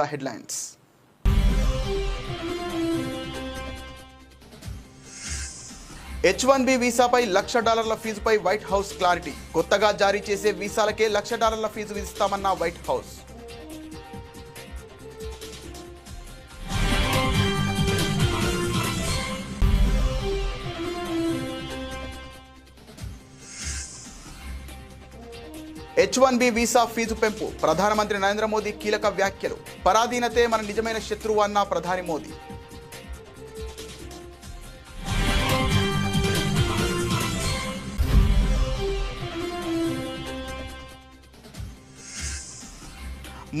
ముందుగా headlines H one B వీసాపై లక్ష డాలర్ల ఫీజుపై వైట్ హౌస్ క్లారిటీ కొత్తగా జారీ చేసే వీసాలకే లక్ష డాలర్ల fees విధిస్తామన్న White House H one B visa fees పెంపు. ప్రధానమంత్రి నరేంద్ర మోదీ కీలక వ్యాఖ్యలు. పరాధీనతే మన నిజమైన శత్రువు అన్న ప్రధాని మోదీ.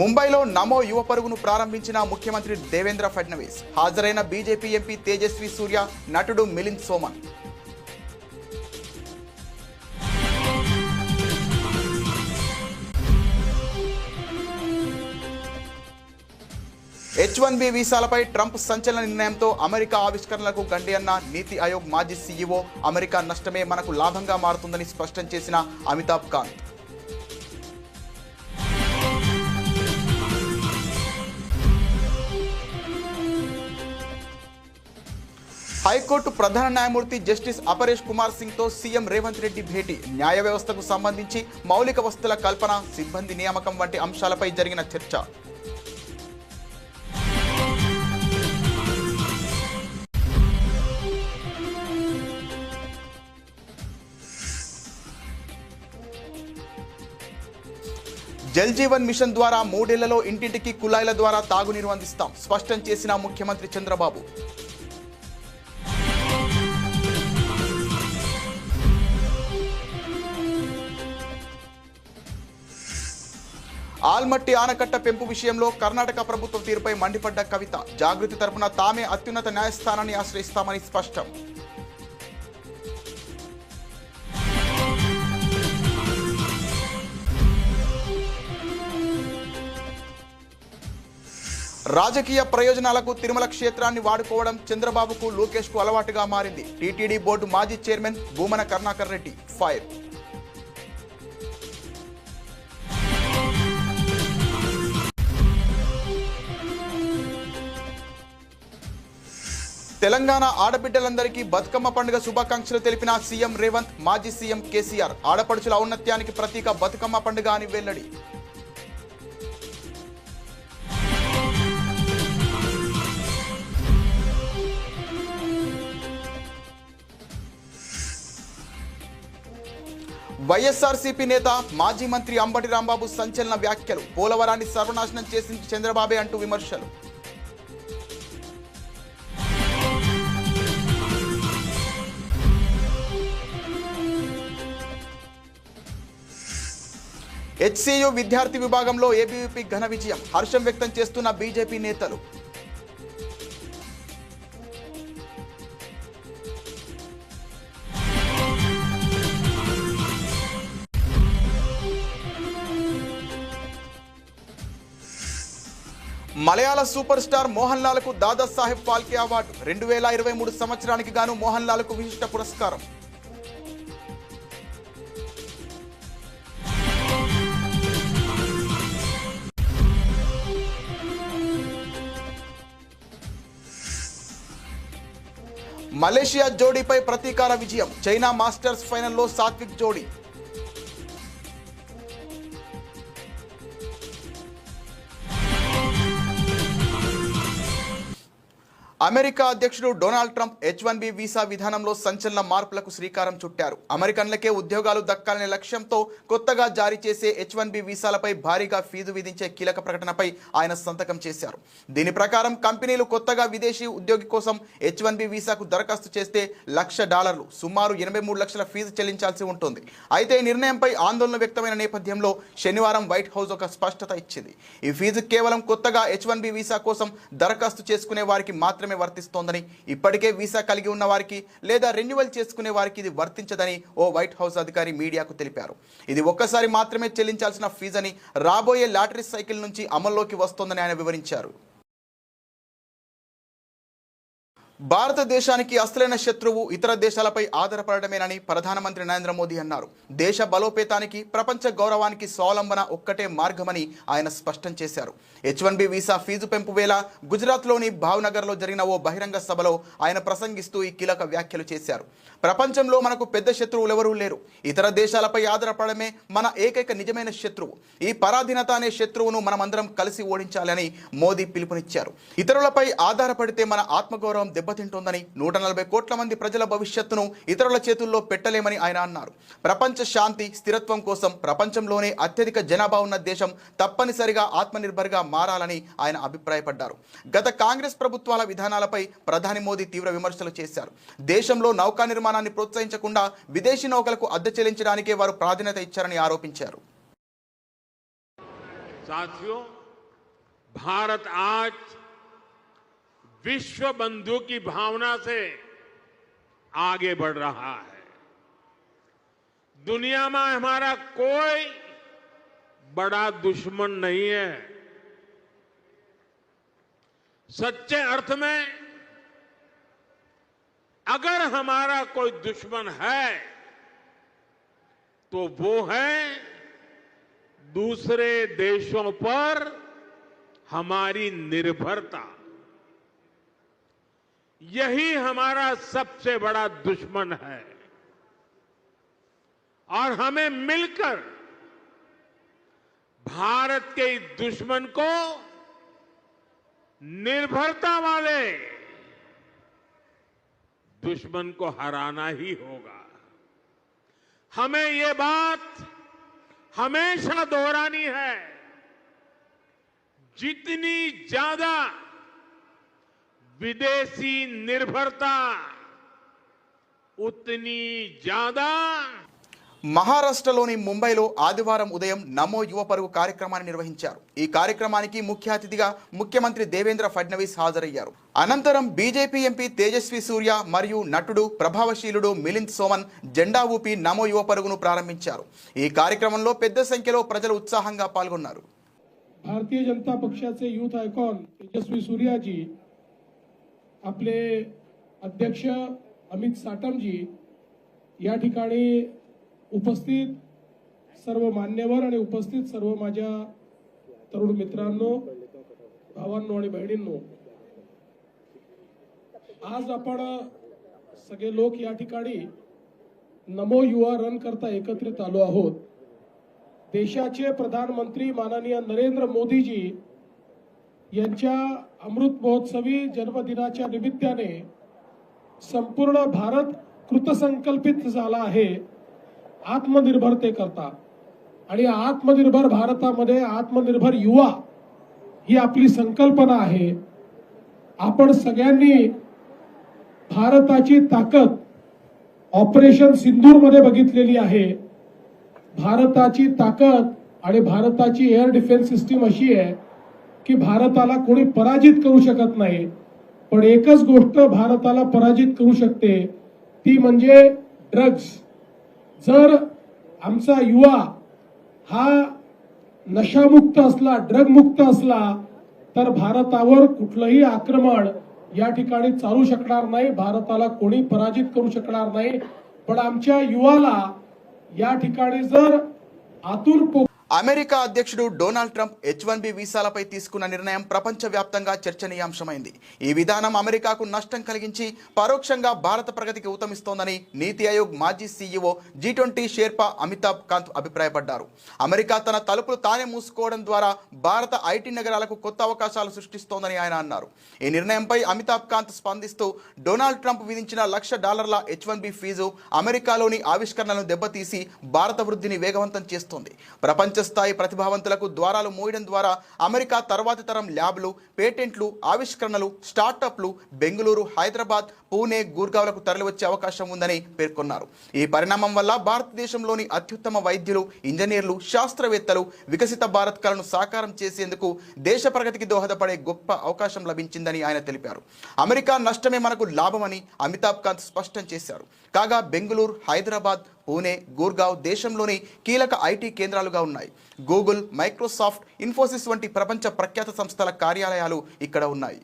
ముంబైలో నమో యువ పరుగును ప్రారంభించిన ముఖ్యమంత్రి దేవేంద్ర ఫడ్నవీస్. హాజరైన బీజేపీ ఎంపీ తేజస్వి సూర్య నటుడు Milind Soman. H one B వీసాలపై Trump సంచలన నిర్ణయంతో అమెరికా ఆవిష్కరణలకు గండి అన్న నీతి ఆయోగ్ మాజీ సీఈఓ అమెరికా నష్టమే మనకు లాభంగా మారుతుందని స్పష్టం చేసిన అమితాబ్ కాంత్ హైకోర్టు ప్రధాన న్యాయమూర్తి జస్టిస్ అపరేష్ కుమార్ సింగ్తో సీఎం రేవంత్ రెడ్డి భేటీ. న్యాయ వ్యవస్థకు సంబంధించి మౌలిక వస్తుల కల్పన సిబ్బంది నియామకం వంటి అంశాలపై జరిగిన చర్చ. జల్ జీవన్ మిషన్ ద్వారా మూడేళ్ళలో ఇంటింటికి కుళాయిల ద్వారా తాగునీరు అందిస్తాం. స్పష్టం చేసిన ముఖ్యమంత్రి చంద్రబాబు. ఆల్మట్టి ఆనకట్ట పెంపు విషయంలో కర్ణాటక ప్రభుత్వం తీరుపై మండిపడ్డ కవిత. జాగృతి తరపున తామే అత్యున్నత న్యాయస్థానాన్ని ఆశ్రయిస్తామని స్పష్టం. రాజకీయ ప్రయోజనాలకు తిరుమల క్షేత్రాన్ని వాడుకోవడం చంద్రబాబుకు లోకేష్కు అలవాటుగా మారింది. టీటీడీ బోర్డు మాజీ చైర్మన్ భూమన కరుణాకర్ రెడ్డి. ఫైర్. తెలంగాణ ఆడబిడ్డలందరికీ బతుకమ్మ పండుగ శుభాకాంక్షలు తెలిపిన సీఎం రేవంత్ మాజీ సీఎం కేసీఆర్. ఆడపడుచుల ఔన్నత్యానికి ప్రతీక బతుకమ్మ పండుగ అని వెల్లడి. వైఎస్ఆర్సీపీ నేత మాజీ మంత్రి అంబటి రాంబాబు సంచలన వ్యాఖ్యలు. పోలవరాన్ని సర్వనాశనం చేసింది చంద్రబాబే అంటూ విమర్శలు. హెచ్సియు విద్యార్థి విభాగంలో ఏబీవీపీ ఘన విజయం. హర్షం వ్యక్తం చేస్తున్న బీజేపీ నేతలు. మలయాళ సూపర్ స్టార్ మోహన్ లాల్కు దాదా సాహెబ్ ఫాల్కే అవార్డు. రెండు వేల ఇరవై మూడు సంవత్సరానికి గాను మోహన్ లాల్కు విశిష్ట పురస్కారం. మలేషియా జోడీపై ప్రతీకార విజయం. చైనా మాస్టర్స్ ఫైనల్లో సాత్విక్ జోడీ. అమెరికా అధ్యక్షుడు Donald Trump H one B visa విధానంలో సంచలన మార్పులకు శ్రీకారం చుట్టారు. అమెరికన్లకే ఉద్యోగాలు దక్కాలనే లక్ష్యంతో కొత్తగా జారీ చేసే హెచ్ వన్ బి వీసాలపై భారీగా ఫీజు విధించే కీలక ప్రకటనపై ఆయన సంతకం చేశారు. దీని ప్రకారం కంపెనీలు కొత్తగా విదేశీ ఉద్యోగి కోసం హెచ్ వన్ బి వీసాకు దరఖాస్తు చేస్తే లక్ష డాలర్లు సుమారు ఎనభై మూడు లక్షల ఫీజు చెల్లించాల్సి ఉంటుంది. అయితే ఈ నిర్ణయంపై ఆందోళన వ్యక్తమైన నేపథ్యంలో శనివారం వైట్ హౌస్ ఒక స్పష్టత ఇచ్చింది. ఈ ఫీజు కేవలం కొత్తగా హెచ్ వన్ బి వీసా కోసం దరఖాస్తు చేసుకునే వారికి మాత్రమే వర్తిస్తోందని ఇప్పటికే వీసా కలిగి ఉన్న వారికి లేదా రెన్యువల్ చేసుకునే వారికి ఇది వర్తించదని ఓ వైట్ హౌస్ అధికారి మీడియాకు తెలిపారు. ఇది ఒక్కసారి మాత్రమే చెల్లించాల్సిన ఫీజని రాబోయే లాటరీ సైకిల్ నుంచి అమల్లోకి వస్తోందని ఆయన వివరించారు. భారతదేశానికి అసలైన శత్రువు ఇతర దేశాలపై ఆధారపడమేనని ప్రధానమంత్రి నరేంద్ర మోదీ అన్నారు. దేశ బలోపేతానికి ప్రపంచ గౌరవానికి స్వావలంబన ఒక్కటే మార్గమని ఆయన స్పష్టం చేశారు. H one B visa fees పెంపు వేళ గుజరాత్లోని భావ్నగర్లో జరిగిన ఓ బహిరంగ సభలో ఆయన ప్రసంగిస్తూ ఈ కీలక వ్యాఖ్యలు చేశారు. ప్రపంచంలో మనకు పెద్ద శత్రువులు ఎవరూ లేరు. ఇతర దేశాలపై ఆధారపడమే మన ఏకైక నిజమైన శత్రువు. ఈ పరాధీనత అనే శత్రువును మనమందరం కలిసి ఓడించాలని మోదీ పిలుపునిచ్చారు. ఇతరులపై ఆధారపడితే మన ఆత్మగౌరవం దెబ్బతింటోందని నూట నలభై కోట్ల మంది ప్రజల భవిష్యత్తును ఇతరుల చేతుల్లో పెట్టలేమని ఆయన అన్నారు ప్రపంచ శాంతి స్థిరత్వం కోసం ప్రపంచంలోనే అత్యధిక జనాభా ఉన్న దేశం తప్పనిసరిగా ఆత్మనిర్భర్గా మారాలని ఆయన అభిప్రాయపడ్డారు గత కాంగ్రెస్ ప్రభుత్వాల విధానాలపై ప్రధాని మోదీ తీవ్ర విమర్శలు చేశారు దేశంలో నౌకా నిర్మాణాన్ని ప్రోత్సహించకుండా విదేశీ నౌకలకు అద్దె చెల్లించడానికే వారు ప్రాధాన్యత ఇచ్చారని ఆరోపించారు साथियों भारत आज विश्व बंधु की भावना से आगे बढ़ रहा है। दुनिया में हमारा कोई बड़ा दुश्मन नहीं है। सच्चे अर्थ में, अगर हमारा कोई दुश्मन है तो वो है दूसरे देशों पर हमारी निर्भरता। यही हमारा सबसे बड़ा दुश्मन है। और हमें मिलकर भारत के इस दुश्मन को निर्भरता वाले दुश्मन को हराना ही होगा। हमें ये बात हमेशा दोहरानी है, जितनी ज़्यादा विदेशी निर्भरता उतनी ज्यादा మహారాష్ట్రలోని ముంబైలో ఆదివారం ఉదయం నమో యువ పరుగు కార్యక్రమాన్ని నిర్వహించారు ఈ కార్యక్రమానికి ముఖ్య అతిథిగా ముఖ్యమంత్రి దేవేంద్ర ఫడ్నవీస్ హాజరయ్యారు అనంతరం బీజేపీ ఎంపీ తేజస్వి సూర్య మరియు నటుడు ప్రభావశీలుడు మిలింద్ సోమన్ జెండా ఊపి నమో యువ పరుగును ప్రారంభించారు ఈ కార్యక్రమంలో పెద్ద సంఖ్యలో ప్రజలు ఉత్సాహంగా పాల్గొన్నారు भारतीय जनता पक्षाचे युथ आयकॉन तेजस्वी सूर्याजी आपले अध्यक्ष अमित साटमजी या ठिकाणी उपस्थित सर्व मान्यवर आणि उपस्थित सर्व माझ्या तरुण मित्रांनो भावांनो आणि बहिणींनो आज आपण सगळे लोक या ठिकाणी नमो युवा रन करता एकत्रित आलो आहोत. देशाचे प्रधानमंत्री माननीय नरेंद्र मोदीजी यांच्या अमृत महोत्सवी जन्मदिनाच्या निमित्ताने संपूर्ण भारत कृतसंकल्पित झाला आहे. आत्मनिर्भरतेकरता आणि आत्मनिर्भर भारतामध्ये आत्मनिर्भर युवा ही आपली संकल्पना आहे. आपण सगळ्यांनी भारताची ताकद ऑपरेशन सिंधूरमध्ये बघितलेली आहे. भारताची ताकद आणि भारताची एअर डिफेन्स सिस्टीम अशी आहे की भारताला कोणी पराजित करू शकत नाही. पण एकच गोष्ट भारताला पराजित करू शकते ती म्हणजे ड्रग्ज जर आमचा युवा हा नशामुक्त असला ड्रगमुक्त असला तर भारतावर कुठलंही आक्रमण या ठिकाणी चालू शकणार नाही भारताला कोणी पराजित करू शकणार नाही. पण आमच्या युवाला या ठिकाणी जर आतून అమెరికా అధ్యక్షుడు Donald Trump H one B వీసాలపై తీసుకున్న నిర్ణయం ప్రపంచవ్యాప్తంగా చర్చనీయాంశమైంది. ఈ విధానం అమెరికాకు నష్టం కలిగించి పరోక్షంగా భారత ప్రగతికి ఊతమిస్తోందని నీతి ఆయోగ్ మాజీ CEO G twenty sherpa Amitabh Kant అభిప్రాయపడ్డారు. అమెరికా తన తలుపులు తానే మూసుకోవడం ద్వారా భారత ఐటీ నగరాలకు కొత్త అవకాశాలు సృష్టిస్తోందని ఆయన అన్నారు. ఈ నిర్ణయంపై అమితాబ్ కాంత్ స్పందిస్తూ డొనాల్డ్ ట్రంప్ విధించిన లక్ష డాలర్ల హెచ్ వన్ బి ఫీజు అమెరికాలోని ఆవిష్కరణలను దెబ్బతీసి భారత వృద్ధిని వేగవంతం చేస్తోంది. ప్రపంచ స్థాయి ప్రతిభావంతులకు ద్వారాలు మూయడం ద్వారా అమెరికా తర్వాతి తరం ల్యాబ్లు పేటెంట్లు ఆవిష్కరణలు స్టార్టప్లు బెంగళూరు హైదరాబాద్ పూణే గూర్గావ్లకు తరలివచ్చే అవకాశం ఉందని పేర్కొన్నారు. ఈ పరిణామం వల్ల భారతదేశంలోని అత్యుత్తమ వైద్యులు ఇంజనీర్లు శాస్త్రవేత్తలు వికసిత భారత్ కలను సాకారం చేసేందుకు దేశ ప్రగతికి దోహదపడే గొప్ప అవకాశం లభించిందని ఆయన తెలిపారు. అమెరికా నష్టమే మనకు లాభమని అమితాబ్ కాంత్ స్పష్టం చేశారు. కాగా బెంగళూరు హైదరాబాద్ పూణే గూర్గావ్ దేశంలోని కీలక ఐటీ కేంద్రాలుగా ఉన్నాయి. గూగుల్ మైక్రోసాఫ్ట్ ఇన్ఫోసిస్ వంటి ప్రపంచ ప్రఖ్యాత సంస్థల కార్యాలయాలు ఇక్కడ ఉన్నాయి.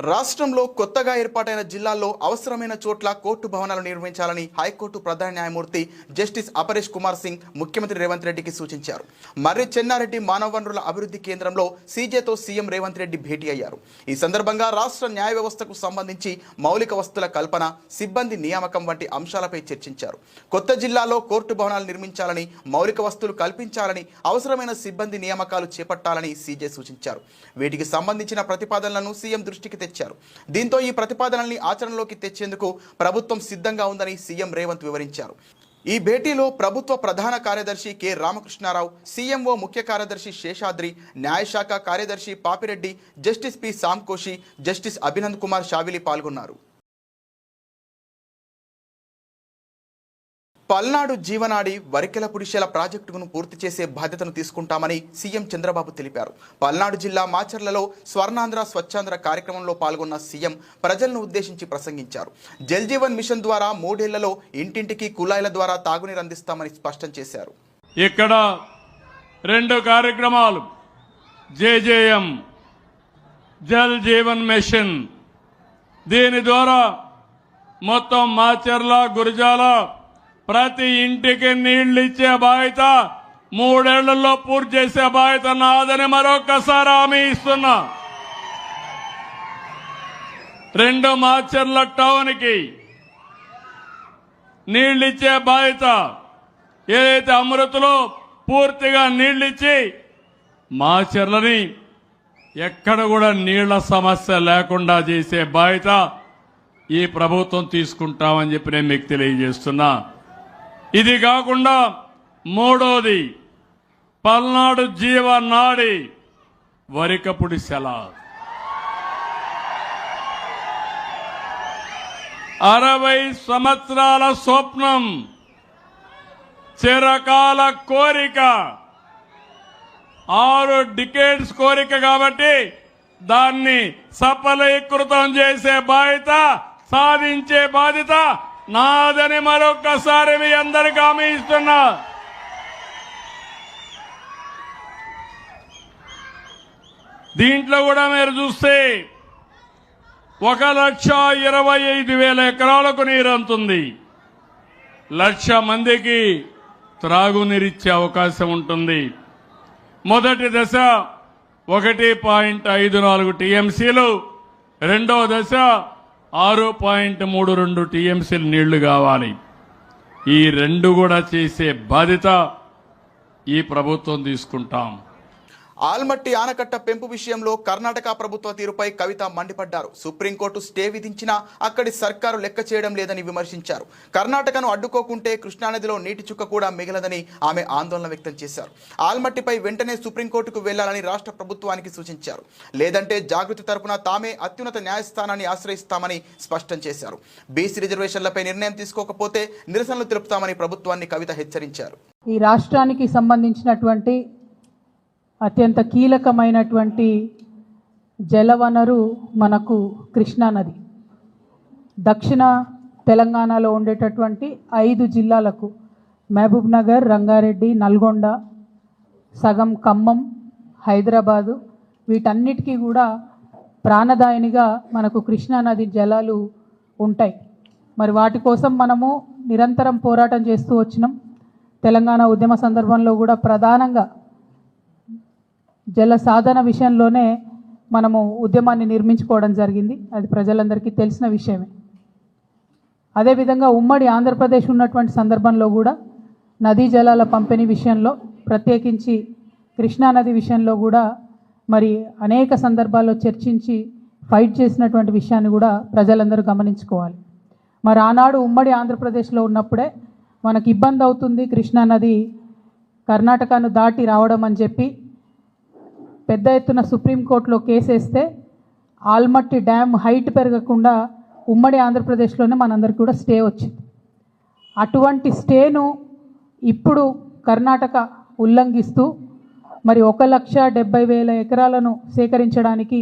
రాష్ట్రంలో కొత్తగా ఏర్పాటైన జిల్లాల్లో అవసరమైన చోట్ల కోర్టు భవనాలు నిర్మించాలని హైకోర్టు ప్రధాన న్యాయమూర్తి జస్టిస్ అపరేష్ కుమార్ సింగ్ ముఖ్యమంత్రి రేవంత్ రెడ్డికి సూచించారు. మర్రి చెన్నారెడ్డి మానవ వనరుల అభివృద్ధి కేంద్రంలో సీజేతో సీఎం రేవంత్ రెడ్డి భేటీ అయ్యారు. ఈ సందర్భంగా రాష్ట్ర న్యాయ వ్యవస్థకు సంబంధించి మౌలిక వస్తుల కల్పన సిబ్బంది నియామకం వంటి అంశాలపై చర్చించారు. కొత్త జిల్లాలో కోర్టు భవనాలు నిర్మించాలని మౌలిక వస్తువులు కల్పించాలని అవసరమైన సిబ్బంది నియామకాలు చేపట్టాలని సీజే సూచించారు. వీటికి సంబంధించిన ప్రతిపాదనలను సీఎం దృష్టికి తెచ్చారు. దీంతో ఈ ప్రతిపాదనల్ని ఆచరణలోకి తెచ్చేందుకు ప్రభుత్వం సిద్ధంగా ఉందని సీఎం రేవంత్ వివరించారు. ఈ భేటీలో ప్రభుత్వ ప్రధాన కార్యదర్శి కె. రామకృష్ణారావు సీఎంఓ ముఖ్య కార్యదర్శి శేషాద్రి న్యాయశాఖ కార్యదర్శి Papireddy justice P. Sankoshi justice Abhinand Kumar Shavili పాల్గొన్నారు. పల్నాడు జీవనాడి వరికెల పుడిశెల ప్రాజెక్టును పూర్తి చేసే బాధ్యతను తీసుకుంటామని సీఎం చంద్రబాబు తెలిపారు. పల్నాడు జిల్లా మాచర్లలో స్వర్ణాంధ్ర స్వచ్ఛాంధ్ర కార్యక్రమంలో పాల్గొన్న సీఎం ప్రజలను ఉద్దేశించి ప్రసంగించారు. జల్ జీవన్ మిషన్ ద్వారా మూడేళ్ళలో ఇంటింటికి కుళాయిల ద్వారా తాగునీరు అందిస్తామని స్పష్టం చేశారు. ఇక్కడ రెండు కార్యక్రమాలు. JJM Jal Jeevan mission. దీని ద్వారా మొత్తం మాచర్ల గురజాల ప్రతి ఇంటికి నీళ్ళు ఇచ్చే బాధ్యత మూడేళ్ళలో పూర్తి చేసే బాధ్యత నాదని మరొకసారి హామీ ఇస్తున్నా. రెండు మాచర్ల టౌన్కి నీళ్ళిచ్చే బాధ్యత ఏదైతే అమృతలో పూర్తిగా నీళ్ళిచ్చి మా ఎక్కడ కూడా నీళ్ళ సమస్య లేకుండా చేసే బాధ్యత ఈ ప్రభుత్వం తీసుకుంటామని చెప్పి నేను మీకు తెలియజేస్తున్నా. ఇది కాకుండా మూడోది పల్నాడు జీవ నాడి వరికపుడి సెల. అరవై సంవత్సరాల స్వప్నం చిరకాల కోరిక ఆరు డికేట్స్ కోరిక కాబట్టి దాన్ని సఫలీకృతం చేసే బాధ్యత సాధించే బాధ్యత నాదని మరొక్కసారి మీ అందరికి హామీ ఇస్తున్నా. దీంట్లో కూడా మీరు చూస్తే ఒక లక్ష ఇరవై ఐదు వేల ఎకరాలకు నీరు అంతుంది. లక్ష మందికి త్రాగునీరిచ్చే అవకాశం ఉంటుంది. మొదటి దశ ఒకటి పాయింట్ ఐదు నాలుగు టీఎంసీలు రెండో దశ ఆరు పాయింట్ మూడు రెండు టీఎంసీలు నీళ్ళు కావాలి. ఈ రెండు కూడా చేసే బాధ్యత ఈ ప్రభుత్వం తీసుకుంటాం. ఆల్మట్టి ఆనకట్ట పెంపు విషయంలో కర్ణాటక ప్రభుత్వ తీరుపై కవిత మండిపడ్డారు. సుప్రీంకోర్టు స్టే విధించినా అక్కడి సర్కారు లెక్క చేయడం లేదని విమర్శించారు. కర్ణాటకను అడ్డుకోకుంటే కృష్ణానదిలో నీటి చుక్క కూడా మిగలదని ఆమె ఆందోళన వ్యక్తం చేశారు. ఆల్మట్టిపై వెంటనే సుప్రీంకోర్టుకు వెళ్ళాలని రాష్ట్ర ప్రభుత్వానికి సూచించారు. లేదంటే జాగృతి తరపున తామే అత్యున్నత న్యాయస్థానాన్ని ఆశ్రయిస్తామని స్పష్టం చేశారు. బీసీ రిజర్వేషన్లపై నిర్ణయం తీసుకోకపోతే నిరసనలు తెలుపుతామని ప్రభుత్వాన్ని కవిత హెచ్చరించారు. ఈ రాష్ట్రానికి సంబంధించినటువంటి అత్యంత కీలకమైనటువంటి జలవనరు మనకు కృష్ణానది దక్షిణ తెలంగాణలో ఉండేటటువంటి ఐదు జిల్లాలకు మహబూబ్ నగర్ రంగారెడ్డి నల్గొండ సగం ఖమ్మం హైదరాబాదు వీటన్నిటికీ కూడా ప్రాణదాయినిగా మనకు కృష్ణా నది జలాలు ఉంటాయి. మరి వాటి కోసం మనము నిరంతరం పోరాటం చేస్తూ వచ్చినాం. తెలంగాణ ఉద్యమ సందర్భంలో కూడా ప్రధానంగా జల సాధన విషయంలోనే మనము ఉద్యమాన్ని నిర్మించుకోవడం జరిగింది. అది ప్రజలందరికీ తెలిసిన విషయమే. అదేవిధంగా ఉమ్మడి ఆంధ్రప్రదేశ్ ఉన్నటువంటి సందర్భంలో కూడా నదీ జలాల పంపిణీ విషయంలో ప్రత్యేకించి కృష్ణా నది విషయంలో కూడా మరి అనేక సందర్భాల్లో చర్చించి ఫైట్ చేసినటువంటి విషయాన్ని కూడా ప్రజలందరూ గమనించుకోవాలి. మరి ఆనాడు ఉమ్మడి ఆంధ్రప్రదేశ్లో ఉన్నప్పుడే మనకి ఇబ్బంది అవుతుంది కృష్ణా నది కర్ణాటకను దాటి రావడం అని చెప్పి పెద్ద ఎత్తున సుప్రీంకోర్టులో కేసేస్తే ఆల్మట్టి డ్యామ్ హైట్ పెరగకుండా ఉమ్మడి ఆంధ్రప్రదేశ్లోనే మనందరికీ కూడా స్టే వచ్చింది. అటువంటి స్టేను ఇప్పుడు కర్ణాటక ఉల్లంఘిస్తూ మరి ఒక లక్ష డెబ్బై వేల ఎకరాలను సేకరించడానికి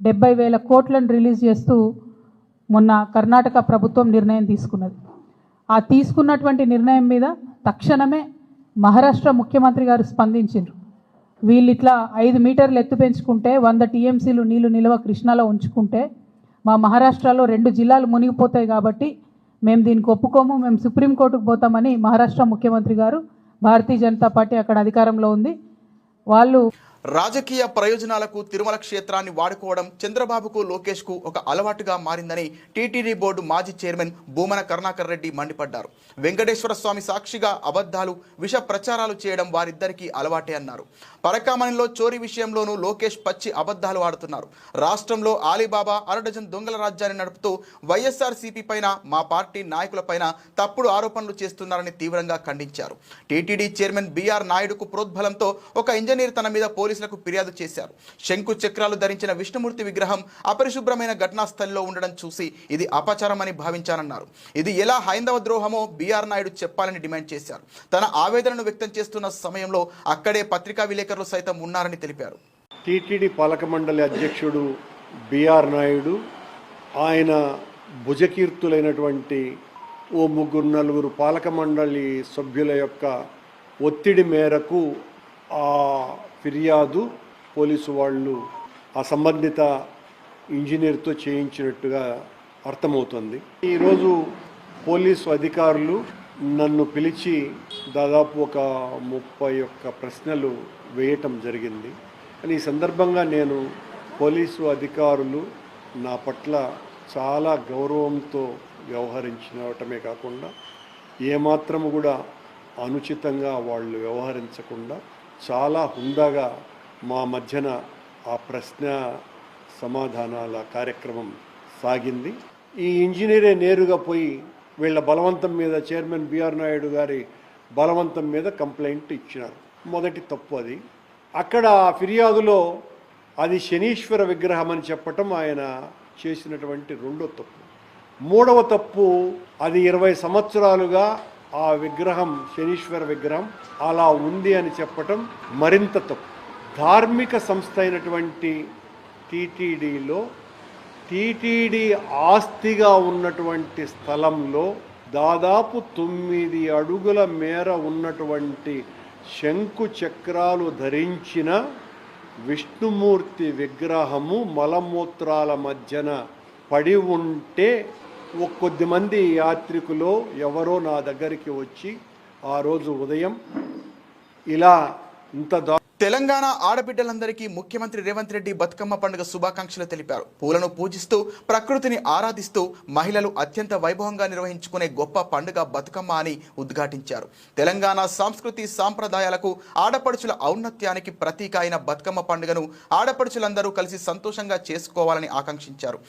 డెబ్బై వేల కోట్లను రిలీజ్ చేస్తూ మొన్న కర్ణాటక ప్రభుత్వం నిర్ణయం తీసుకున్నది. ఆ తీసుకున్నటువంటి నిర్ణయం మీద తక్షణమే మహారాష్ట్ర ముఖ్యమంత్రి గారు స్పందించారు వీళ్ళు ఇట్లా ఐదు మీటర్లు ఎత్తు పెంచుకుంటే వంద టీఎంసీలు నీళ్ళు నిల్వ కృష్ణాలో ఉంచుకుంటే మా మహారాష్ట్రలో రెండు జిల్లాలు మునిగిపోతాయి కాబట్టి మేము దీనికి ఒప్పుకోము మేము సుప్రీంకోర్టుకు పోతామని మహారాష్ట్ర ముఖ్యమంత్రి గారు భారతీయ జనతా పార్టీ అక్కడ అధికారంలో ఉంది. వాళ్ళు రాజకీయ ప్రయోజనాలకు తిరుమల క్షేత్రాన్ని వాడుకోవడం చంద్రబాబుకు లోకేష్కు ఒక అలవాటుగా మారిందని టీటీడీ బోర్డు మాజీ చైర్మన్ భూమన కరుణాకర్ రెడ్డి మండిపడ్డారు. వెంకటేశ్వర స్వామి సాక్షిగా అబద్ధాలు విష ప్రచారాలు చేయడం వారిద్దరికీ అలవాటే అన్నారు. పరకామణిలో చోరీ విషయంలోనూ లోకేష్ పచ్చి అబద్ధాలు ఆడుతున్నారు. రాష్ట్రంలో ఆలీబాబా అరడజన్ దొంగల రాజ్యాన్ని నడుపుతూ వైఎస్ఆర్ సిపి పైన మా పార్టీ నాయకులపైన తప్పుడు ఆరోపణలు చేస్తున్నారని తీవ్రంగా ఖండించారు. టీటీడీ చైర్మన్ బీఆర్ నాయుడుకు ప్రోద్బలంతో ఒక ఇంజనీర్ తన మీద పోలీసులకు ఫిర్యాదు చేశారు. శంకు చక్రాలు ధరించిన విష్ణుమూర్తి విగ్రహం అపరిశుభ్రమైన ఘటనా స్థలిలో ఉండడం చూసి ఇది అపచారమని భావించానన్నారు. ఇది ఎలా హైందవ ద్రోహమో బీఆర్ నాయుడు చెప్పాలని డిమాండ్ చేశారు. తన ఆవేదనను వ్యక్తం చేస్తున్న సమయంలో అక్కడే పత్రికా విలేకరులు సైతం ఉన్నారని తెలిపారు. టీటీడీ పాలక మండలి అధ్యక్షుడు బిఆర్ నాయుడు ఆయన భుజకీర్తులైనటువంటి ఓ ముగ్గురు నలుగురు పాలక మండలి సభ్యుల యొక్క ఒత్తిడి మేరకు ఆ ఫిర్యాదు పోలీసు వాళ్ళు ఆ సంబంధిత ఇంజనీర్తో చేయించినట్టుగా అర్థమవుతుంది. ఈరోజు పోలీసు అధికారులు నన్ను పిలిచి దాదాపు ఒక ముప్పై ఒక్క ప్రశ్నలు వేయటం జరిగింది. కానీ ఈ సందర్భంగా నేను పోలీసు అధికారులు నా పట్ల చాలా గౌరవంతో వ్యవహరించడమే కాకుండా ఏమాత్రము కూడా అనుచితంగా వాళ్ళు వ్యవహరించకుండా చాలా హుందాగా మా మధ్యన ఆ ప్రశ్న సమాధానాల కార్యక్రమం సాగింది. ఈ ఇంజనీరే నేరుగా పోయి వీళ్ళ బలవంతం మీద చైర్మన్ బిఆర్ నాయుడు గారి బలవంతం మీద కంప్లైంట్ ఇచ్చినారు. మొదటి తప్పు అది. అక్కడ ఆ ఫిర్యాదులో అది శనీశ్వర విగ్రహం అని చెప్పటం ఆయన చేసినటువంటి రెండో తప్పు. మూడవ తప్పు అది ఇరవై సంవత్సరాలుగా ఆ విగ్రహం శనీశ్వర విగ్రహం అలా ఉంది అని చెప్పటం మరింత తప్పు. ధార్మిక సంస్థ అయినటువంటి టీటీడీలో టీటీడీ ఆస్తిగా ఉన్నటువంటి స్థలంలో దాదాపు తొమ్మిది అడుగుల మేర ఉన్నటువంటి శంకు చక్రాలు ధరించిన విష్ణుమూర్తి విగ్రహము మలమూత్రాల మధ్యన పడి ఉంటే కొద్దిమంది యాత్రికులు ఎవరో నా దగ్గరికి వచ్చి ఆ రోజు ఉదయం ఇలా ఇంత దా తెలంగాణ ఆడబిడ్డలందరికీ ముఖ్యమంత్రి రేవంత్ రెడ్డి బతుకమ్మ పండుగ శుభాకాంక్షలు తెలిపారు. పూలను పూజిస్తూ ప్రకృతిని ఆరాధిస్తూ మహిళలు అత్యంత వైభవంగా నిర్వహించుకునే గొప్ప పండుగ బతుకమ్మ అని ఉద్ఘాటించారు. తెలంగాణ సంస్కృతి సాంప్రదాయాలకు ఆడపడుచుల ఔన్నత్యానికి ప్రతీక అయిన బతుకమ్మ పండుగను ఆడపడుచులందరూ కలిసి సంతోషంగా చేసుకోవాలని ఆకాంక్షించారు.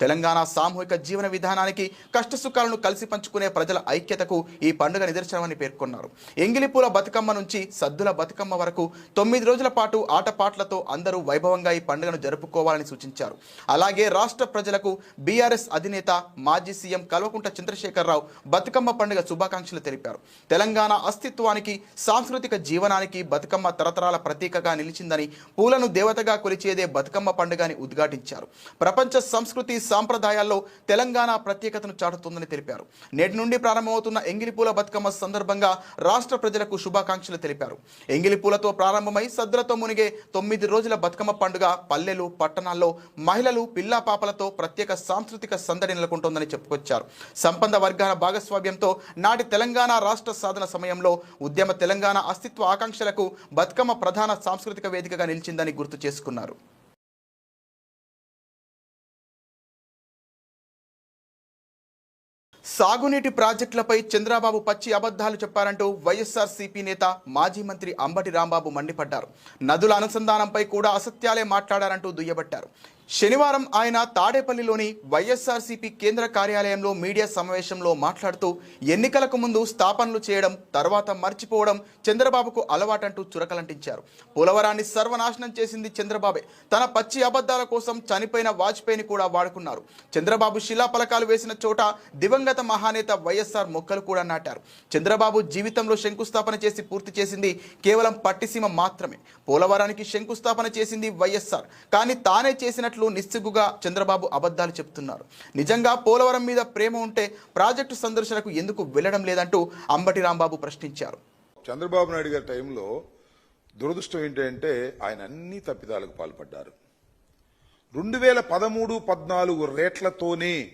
తెలంగాణ సామూహిక జీవన విధానానికి కష్టసుఖాలను కలిసి పంచుకునే ప్రజల ఐక్యతకు ఈ పండుగ నిదర్శనమని పేర్కొన్నారు. ఎంగిలిపూల బతుకమ్మ నుంచి సద్దుల బతుకమ్మ వరకు తొమ్మిది రోజుల పాటు ఆటపాట్లతో అందరూ వైభవంగా ఈ పండుగను జరుపుకోవాలని సూచించారు. అలాగే రాష్ట్ర ప్రజలకు బీఆర్ఎస్ అధినేత మాజీ సీఎం కల్వకుంట చంద్రశేఖరరావు బతుకమ్మ పండుగ శుభాకాంక్షలు తెలిపారు. తెలంగాణ అస్తిత్వానికి సాంస్కృతిక జీవనానికి బతుకమ్మ తరతరాల ప్రతీకగా నిలిచిందని పూలను దేవతగా కొలిచేదే బతుకమ్మ పండుగ అని ఉద్ఘాటించారు. ప్రపంచ సంస్కృతి సాంప్రదాయాల్లో తెలంగాణ ప్రత్యేకతను చాటుతుందని తెలిపారు. నేటి నుండి ప్రారంభమవుతున్న ఎంగిలిపూల బతుకమ్మ సందర్భంగా రాష్ట్ర ప్రజలకు శుభాకాంక్షలు తెలిపారు. ఎంగిలిపూలతో ప్రారంభమై సద్రతో మునిగే తొమ్మిది రోజుల బతుకమ్మ పండుగ పల్లెలు పట్టణాల్లో మహిళలు పిల్లా పాపలతో ప్రత్యేక సాంస్కృతిక సందడి నెలకొంటోందని చెప్పుకొచ్చారు. సంపద వర్గాల భాగస్వామ్యంతో నాటి తెలంగాణ రాష్ట్ర సాధన సమయంలో ఉద్యమ తెలంగాణ అస్తిత్వ ఆకాంక్షలకు బతుకమ్మ ప్రధాన సాంస్కృతిక వేదికగా నిలిచిందని గుర్తు చేసుకున్నారు. సాగునీటి ప్రాజెక్టులపై చంద్రబాబు పచ్చి అబద్ధాలు చెప్పారంటూ వైఎస్ఆర్ సిపి నేత మాజీ మంత్రి అంబటి రాంబాబు మండిపడ్డారు. నదుల అనుసంధానంపై కూడా అసత్యాలే మాట్లాడారంటూ దుయ్యబట్టారు. శనివారం ఆయన తాడేపల్లిలోని వైఎస్ఆర్సీపీ కేంద్ర కార్యాలయంలో మీడియా సమావేశంలో మాట్లాడుతూ ఎన్నికలకు ముందు స్థాపనలు చేయడం తర్వాత మర్చిపోవడం చంద్రబాబుకు అలవాటంటూ చురకలంటించారు. పోలవరాన్ని సర్వనాశనం చేసింది చంద్రబాబే. తన పచ్చి అబద్ధాల కోసం చనిపోయిన వాజ్పేయిని కూడా వాడుకున్నారు. చంద్రబాబు శిలాఫలకాలు వేసిన చోట దివంగత మహానేత వైఎస్ఆర్ మొక్కలు కూడా నాటారు. చంద్రబాబు జీవితంలో శంకుస్థాపన చేసి పూర్తి చేసింది కేవలం పట్టిసీమ మాత్రమే. పోలవరానికి శంకుస్థాపన చేసింది వైఎస్ఆర్. కానీ తానే చేసినట్లు నిస్సిగ్గుగా చంద్రబాబు అబద్ధాలు చెప్తున్నారు. నిజంగా పోలవరం మీద ప్రేమ ఉంటే ప్రాజెక్టు సందర్శనకు ఎందుకు వెళ్ళడం లేదంటూ అంబటి రాంబాబు ప్రశ్నించారు. చంద్రబాబు నాయుడు గారి టైంలో దురదృష్టం ఏంటంటే ఆయన అన్ని తప్పిదాలకు పాల్పడ్డారు. రెండు వేల పదమూడు పద్నాలుగు రేట్లతోనే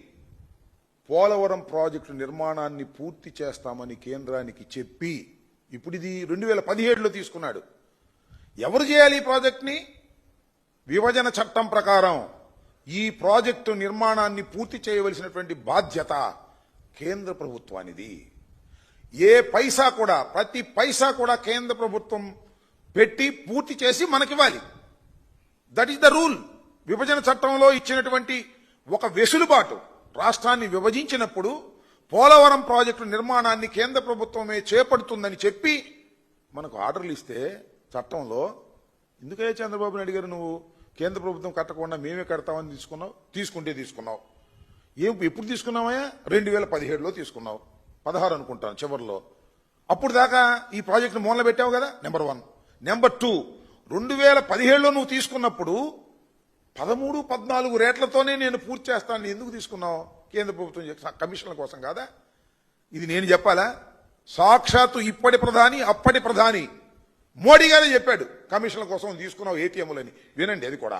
పోలవరం ప్రాజెక్టు నిర్మాణాన్ని పూర్తి చేస్తామని కేంద్రానికి చెప్పి ఇప్పుడు ఇది రెండు వేల పదిహేడులో తీసుకున్నాడు. ఎవరు చేయాలి ఈ ప్రాజెక్ట్ని? విభజన చట్టం ప్రకారం ఈ ప్రాజెక్టు నిర్మాణాన్ని పూర్తి చేయవలసినటువంటి బాధ్యత కేంద్ర ప్రభుత్వానిది. ఏ పైసా కూడా ప్రతి పైసా కూడా కేంద్ర ప్రభుత్వం పెట్టి పూర్తి చేసి మనకివ్వాలి. దట్ ఈస్ ద రూల్ విభజన చట్టంలో ఇచ్చినటువంటి ఒక వెసులుబాటు రాష్ట్రాన్ని విభజించినప్పుడు పోలవరం ప్రాజెక్టు నిర్మాణాన్ని కేంద్ర ప్రభుత్వమే చేపడుతుందని చెప్పి మనకు ఆర్డర్లు ఇస్తే చట్టంలో ఎందుకయ్యా చంద్రబాబు నాయుడు గారు నువ్వు కేంద్ర ప్రభుత్వం కట్టకుండా మేమే కడతామని తీసుకున్నావు తీసుకుంటే తీసుకున్నావు. ఏం ఎప్పుడు తీసుకున్నామయ్యా రెండు వేల పదిహేడులో తీసుకున్నావు. పదహారు అనుకుంటాను చివరిలో. అప్పుడు దాకా ఈ ప్రాజెక్టును మూలన పెట్టావు కదా? Number one. నెంబర్ టూ రెండు వేల పదిహేడులో నువ్వు తీసుకున్నప్పుడు పదమూడు పద్నాలుగు రేట్లతోనే నేను పూర్తి చేస్తాను. ఎందుకు తీసుకున్నావు? కేంద్ర ప్రభుత్వం కమిషన్ల కోసం కాదా? ఇది నేను చెప్పాలా? సాక్షాత్తు ఇప్పటి ప్రధాని అప్పటి ప్రధాని మోడీ గారే చెప్పాడు కమిషన్ల కోసం తీసుకున్నావు ఏటీఎంలని వినండి అది కూడా.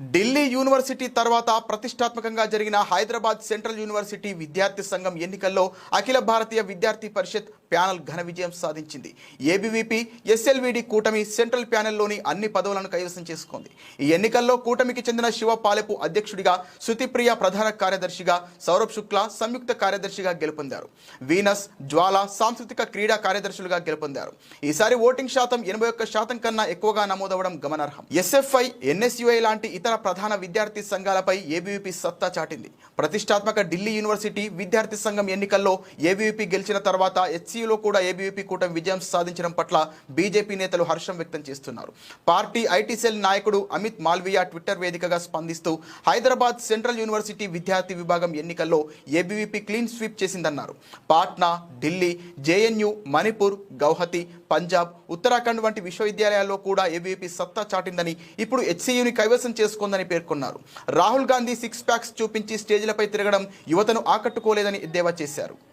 ఢిల్లీ యూనివర్సిటీ తర్వాత ప్రతిష్టాత్మకంగా జరిగిన హైదరాబాద్ సెంట్రల్ యూనివర్సిటీ విద్యార్థి సంఘం ఎన్నికల్లో అఖిల భారతీయ విద్యార్థి పరిషత్ ప్యానల్ ఘన విజయం సాధించింది. ఏబీవీపీ ఎస్ఎల్విడి కూటమి సెంట్రల్ ప్యానెల్లోని అన్ని పదవులను కైవసం చేసుకుంది. ఈ ఎన్నికల్లో కూటమికి చెందిన శివ పాలెపు అధ్యక్షుడిగా శృతిప్రియ ప్రధాన కార్యదర్శిగా సౌరభ్ శుక్లా సంయుక్త కార్యదర్శిగా గెలుపొందారు. వీనస్ జ్వాల సాంస్కృతిక క్రీడా కార్యదర్శులుగా గెలుపొందారు. ఈసారి ఓటింగ్ శాతం ఎనభై ఒక్క శాతం కన్నా ఎక్కువగా నమోదవడం గమనార్హం. ఎస్ఎఫ్ఐ ఎన్ఎస్యుఐ లాంటి ఇతర ప్రధాన విద్యార్థి సంఘాలపై ఏబీవీపీ సత్తా చాటింది. ప్రతిష్టాత్మక ఢిల్లీ యూనివర్సిటీ విద్యార్థి సంఘం ఎన్నికల్లో ఏబీవీపీ గెలిచిన తర్వాత హెచ్సియులో కూడా ఏబీవీపీ కూటమి విజయం సాధించడం పట్ల బీజేపీ నేతలు హర్షం వ్యక్తం చేస్తున్నారు. పార్టీ ఐటీ సెల్ నాయకుడు అమిత్ మాల్వియా ట్విట్టర్ వేదికగా స్పందిస్తూ హైదరాబాద్ సెంట్రల్ యూనివర్సిటీ విద్యార్థి విభాగం ఎన్నికల్లో ఏబీవీపీ క్లీన్ స్వీప్ చేసిందన్నారు. పాట్నా ఢిల్లీ జేఎన్యూ మణిపూర్ గౌహతి పంజాబ్ ఉత్తరాఖండ్ వంటి విశ్వవిద్యాలయాల్లో కూడా ఏబీవీపీ సత్తా చాటిందని ఇప్పుడు హెచ్సీయూని కైవసం చేసుకుందని పేర్కొన్నారు. రాహుల్ గాంధీ సిక్స్ ప్యాక్స్ చూపించి స్టేజ్లపై తిరగడం యువతను ఆకట్టుకోలేదని ఎద్దేవా చేశారు.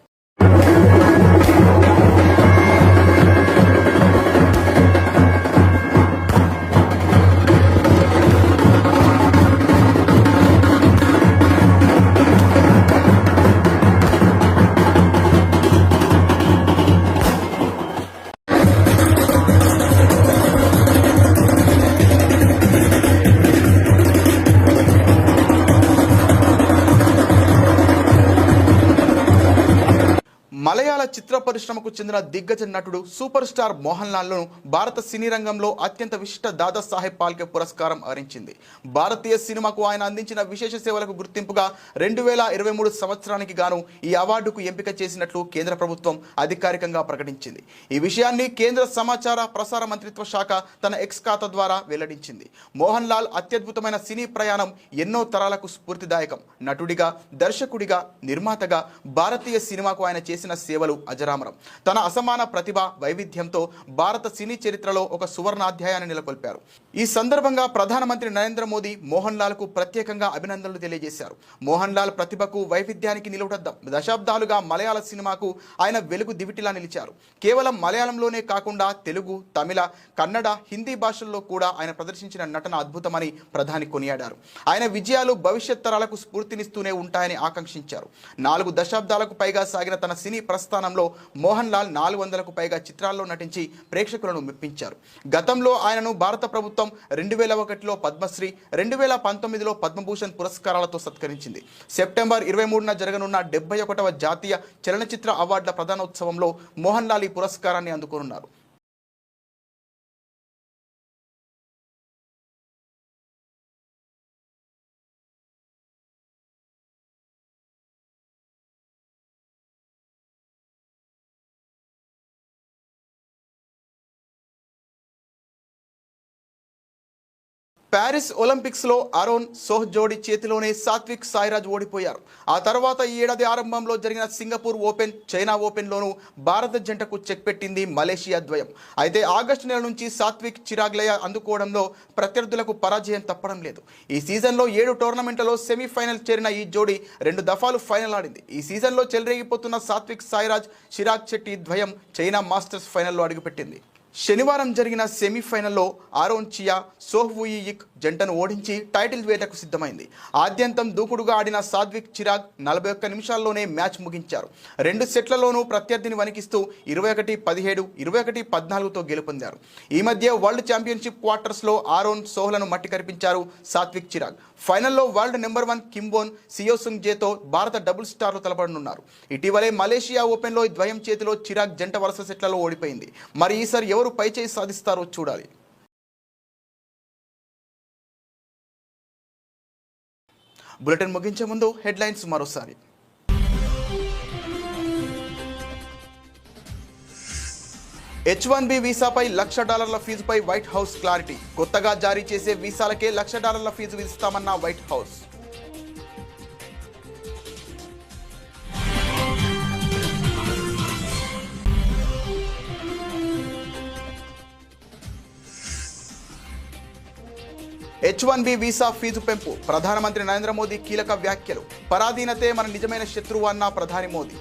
ملیہ మలయాళ చిత్ర పరిశ్రమకు చెందిన దిగ్గజ నటుడు సూపర్ స్టార్ మోహన్ లాల్ను భారత సినీ రంగంలో అత్యంత విశిష్ట దాదా సాహెబ్ పాల్కే పురస్కారం అరించింది. భారతీయ సినిమాకు ఆయన అందించిన విశేష సేవలకు గుర్తింపుగా రెండు వేల ఇరవై మూడు సంవత్సరానికి గాను ఈ అవార్డుకు ఎంపిక చేసినట్లు కేంద్ర ప్రభుత్వం అధికారికంగా ప్రకటించింది. ఈ విషయాన్ని కేంద్ర సమాచార ప్రసార మంత్రిత్వ శాఖ తన ఎక్స్ ఖాతా ద్వారా వెల్లడించింది. మోహన్ లాల్ అత్యద్భుతమైన సినీ ప్రయాణం ఎన్నో తరాలకు స్ఫూర్తిదాయకం. నటుడిగా దర్శకుడిగా నిర్మాతగా భారతీయ సినిమాకు ఆయన చేసిన సేవలు అజరామరం. తన అసమాన ప్రతిభ వైవిధ్యంతో భారత సినీ చరిత్రలో ఒక సువర్ణాధ్యాయాన్ని నెలకొల్పారు. ఈ సందర్భంగా ప్రధానమంత్రి నరేంద్ర మోదీ మోహన్ లాల్కు ప్రత్యేకంగా అభినందనలు తెలియజేశారు. మోహన్ లాల్ ప్రతిభకు వైవిధ్యానికి నిలువటద్దం. దశాబ్దాలుగా మలయాళ సినిమాకు ఆయన వెలుగు దివిటిలా నిలిచారు. కేవలం మలయాళంలోనే కాకుండా తెలుగు తమిళ కన్నడ హిందీ భాషల్లో కూడా ఆయన ప్రదర్శించిన నటన అద్భుతమని ప్రధాని కొనియాడారు. ఆయన విజయాలు భవిష్యత్ తరాలకు స్ఫూర్తినిస్తూనే ఉంటాయని ఆకాంక్షించారు. నాలుగు దశాబ్దాలకు పైగా సాగిన తన సినీ ప్రస్థానం ప్రస్థానంలో మోహన్ లాల్ నాలుగు వందలకు పైగా చిత్రాల్లో నటించి ప్రేక్షకులను మెప్పించారు. గతంలో ఆయనను భారత ప్రభుత్వం రెండు వేల ఒకటిలో పద్మశ్రీ రెండు వేల పంతొమ్మిదిలో పద్మభూషణ్ పురస్కారాలతో సత్కరించింది. సెప్టెంబర్ ఇరవై మూడున జరగనున్న డెబ్బై ఒకటవ జాతీయ చలనచిత్ర అవార్డుల ప్రధానోత్సవంలో మోహన్ లాల్ ఈ పురస్కారాన్ని అందుకోనున్నారు. ప్యారిస్ ఒలింపిక్స్లో అరోన్ సోహ్ జోడీ చేతిలోనే సాత్విక్ సాయిరాజ్ ఓడిపోయారు. ఆ తర్వాత ఈ ఏడాది ఆరంభంలో జరిగిన సింగపూర్ ఓపెన్ చైనా ఓపెన్లోనూ భారత జంటకు చెక్ పెట్టింది మలేషియా ద్వయం. అయితే ఆగస్టు నెల నుంచి సాత్విక్ చిరాగ్లయ అందుకోవడంలో ప్రత్యర్థులకు పరాజయం తప్పడం లేదు. ఈ సీజన్లో ఏడు టోర్నమెంట్లలో సెమీఫైనల్ చేరిన ఈ జోడీ రెండు దఫాలు ఫైనల్ ఆడింది. ఈ సీజన్లో చెలరేగిపోతున్న సాత్విక్ సాయిరాజ్ చిరాగ్ చెట్టి ద్వయం చైనా మాస్టర్స్ ఫైనల్లో అడుగుపెట్టింది. శనివారం జరిగిన సెమీఫైనల్లో ఆరోన్ చియా సోహ్వుయిక్ జంటను ఓడించి టైటిల్ వేటకు సిద్ధమైంది. ఆద్యంతం దూకుడుగా ఆడిన సాత్విక్ చిరాగ్ నలభై ఒక్క నిమిషాల్లోనే మ్యాచ్ ముగించారు. రెండు సెట్లలోనూ ప్రత్యర్థిని వణికిస్తూ ఇరవై ఒకటి పదిహేడు ఇరవై ఒకటి పద్నాలుగుతో గెలుపొందారు. ఈ మధ్య వరల్డ్ ఛాంపియన్షిప్ క్వార్టర్స్లో ఆరోన్ సోహ్లను మట్టి కరిపించారు సాత్విక్ చిరాగ్. ఫైనల్లో వరల్డ్ నెంబర్ వన్ కింబోన్ సియోసుంగ్ జేతో భారత డబుల్ స్టార్లు తలపడనున్నారు. ఇటీవలే మలేషియా ఓపెన్లో ద్వయం చేతిలో చిరాగ్ జంట వరుస సెట్లలో ఓడిపోయింది. మరి ఈసారి ఎవరు పైచేయి సాధిస్తారో చూడాలి. బులెటిన్ ముగించే ముందు హెడ్లైన్స్ మరోసారి. హెచ్ వన్ బి వీసాపై లక్ష డాలర్ల ఫీజుపై వైట్ హౌస్ క్లారిటీ. కొత్తగా జారీ చేసే వీసాలకే లక్ష డాలర్ల fees విధిస్తామన్న White House H one B visa fees పెంపు. ప్రధానమంత్రి నరేంద్ర మోదీ కీలక వ్యాఖ్యలు. పరాధీనతే మన నిజమైన శత్రువు అన్న ప్రధాని మోదీ.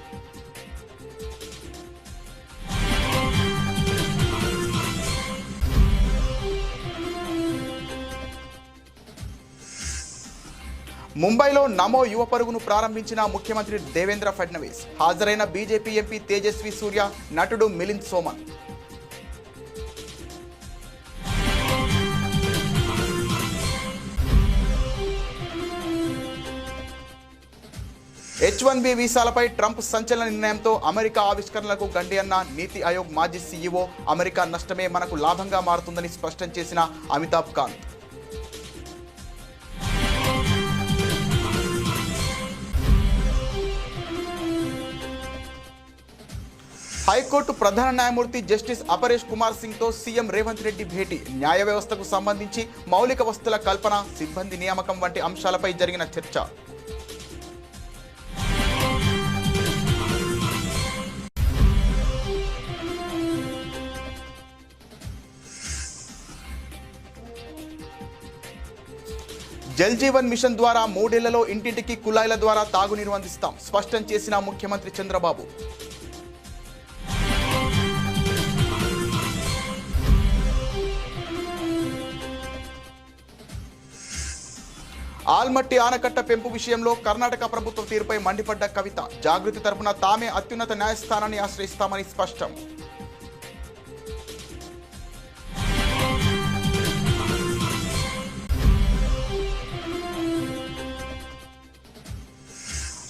ముంబైలో నమో యువ పరుగును ప్రారంభించిన ముఖ్యమంత్రి దేవేంద్ర ఫడ్నవీస్. హాజరైన బీజేపీ ఎంపీ తేజస్వి సూర్య నటుడు Milind Soman. H one B వీసాలపై Trump సంచలన నిర్ణయంతో అమెరికా ఆవిష్కరణలకు గండి అన్న నీతి ఆయోగ్ మాజీ సీఈఓ అమెరికా నష్టమే మనకు లాభంగా మారుతుందని స్పష్టం చేసిన అమితాబ్ కాంత్ హైకోర్టు ప్రధాన న్యాయమూర్తి జస్టిస్ అపరేష్ కుమార్ సింగ్తో సీఎం రేవంత్ రెడ్డి భేటీ. న్యాయ వ్యవస్థకు సంబంధించి మౌలిక వస్తుల కల్పన సిబ్బంది నియామకం వంటి అంశాలపై జరిగిన చర్చ. జల్ జీవన్ మిషన్ ద్వారా మూడేళ్ళలో ఇంటింటికి కుళాయిల ద్వారా తాగునీరు అందిస్తాం. స్పష్టం చేసిన ముఖ్యమంత్రి చంద్రబాబు. ఆల్మట్టి ఆనకట్ట పెంపు విషయంలో కర్ణాటక ప్రభుత్వ తీరుపై మండిపడ్డ కవిత. జాగృతి తరపున తామే అత్యున్నత న్యాయస్థానాన్ని ఆశ్రయిస్తామని స్పష్టం.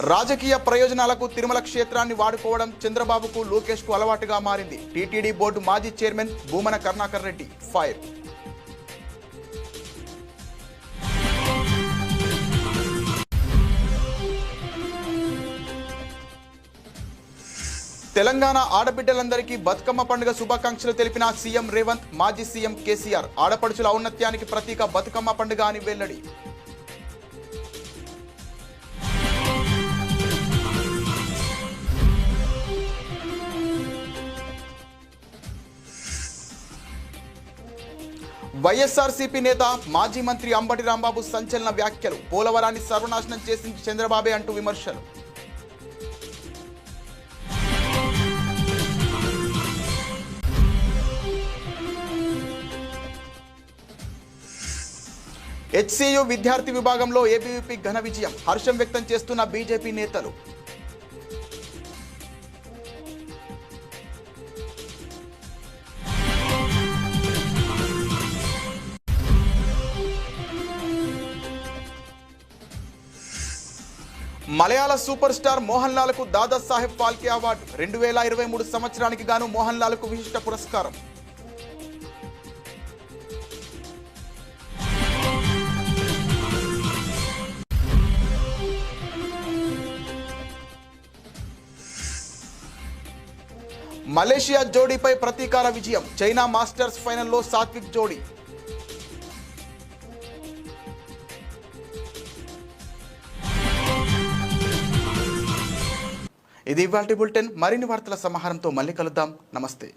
రాజకీయ ప్రయోజనాలకు తిరుమల క్షేత్రాన్ని వాడుకోవడం చంద్రబాబుకు లోకేష్కు అలవాటుగా మారింది. టీటీడీ బోర్డు మాజీ చైర్మన్ భూమన కరుణాకర్ రెడ్డి. ఫైర్. తెలంగాణ ఆడబిడ్డలందరికీ బతుకమ్మ పండుగ శుభాకాంక్షలు తెలిపిన సీఎం రేవంత్ మాజీ సీఎం కేసీఆర్. ఆడపడుచుల ఔన్నత్యానికి ప్రతీక బతుకమ్మ పండుగ అని వెల్లడి. వైఎస్ఆర్సీపీ నేత మాజీ మంత్రి అంబటి రాంబాబు సంచలన వ్యాఖ్యలు. పోలవరాన్ని సర్వనాశనం చేసింది చంద్రబాబే అంటూ విమర్శలు. హెచ్సియు విద్యార్థి విభాగంలో ఏబీవీపీ ఘన విజయం. హర్షం వ్యక్తం చేస్తున్న బీజేపీ నేతలు. మలయాళ సూపర్ స్టార్ మోహన్ లాల్కు దాదా సాహెబ్ ఫాల్కే అవార్డు. రెండు వేల ఇరవై మూడు సంవత్సరానికి గాను మోహన్ లాల్కు విశిష్ట పురస్కారం. మలేషియా జోడీపై ప్రతీకార విజయం. చైనా మాస్టర్స్ ఫైనల్లో సాత్విక్ జోడీ. ఇది ఇవాల్టి బులెటిన్. మరిన్ని వార్తల సమాహారంతో మళ్ళీ కలుద్దాం. నమస్తే.